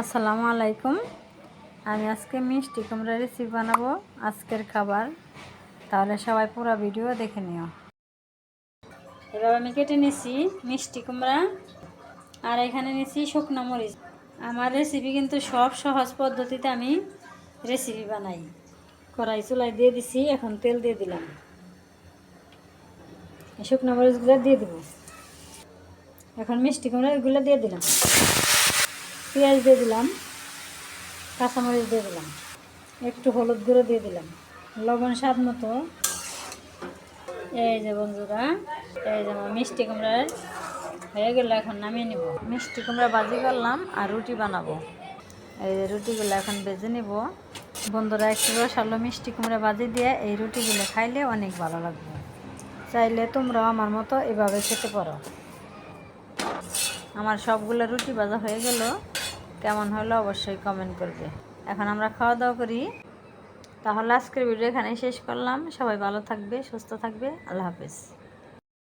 আসসালামু আলাইকুম। আমি আজকে মিষ্টি কুমড়া রেসিপি বানাবো, আজকের খাবার। তাহলে সবাই পুরো ভিডিও দেখে নিও। এবার আমি কেটে নিছি মিষ্টি কুমড়া, আর এখানে নিছি শুকনো মরিচ। আমার রেসিপি কিন্তু সব সহজ পদ্ধতিতে আমি রেসিপি বানাই। কড়াই চুলাই দিয়ে দিছি, এখন তেল দিয়ে দিলাম। শুকনো মরিচগুলো দিয়ে দিব। এখন মিষ্টি কুমড়া এগুলো দিয়ে দিলাম। পেঁয়াজ দিয়ে দিলাম, কাঁচামরিচ দিয়ে দিলাম, একটু হলুদ গুঁড়ো দিয়ে দিলাম। লবণ স্বাদ মতো। এই যে বন্ধুরা, এই যে আমার মিষ্টি কুমড়ার হয়ে গেল, এখন নামিয়ে নিব। মিষ্টি কুমড়া ভাজি করলাম আর রুটি বানাবো। এই যে রুটিগুলো এখন বেজে নিব। বন্ধুরা, একটু রসালো মিষ্টি কুমড়া ভাজি দিয়ে এই রুটিগুলো খাইলে অনেক ভালো লাগবে। চাইলে তোমরাও আমার মতো এভাবে খেতে পারো। আমার সবগুলো রুটি ভাজা হয়ে গেল। কেমন হলো অবশ্যই কমেন্ট করবে। এখন আমরা খাওয়া দাওয়া করি। তাহলে আজকের ভিডিও এখানে শেষ করলাম। সবাই ভালো থাকবে, সুস্থ থাকবে। আল্লাহ হাফেজ।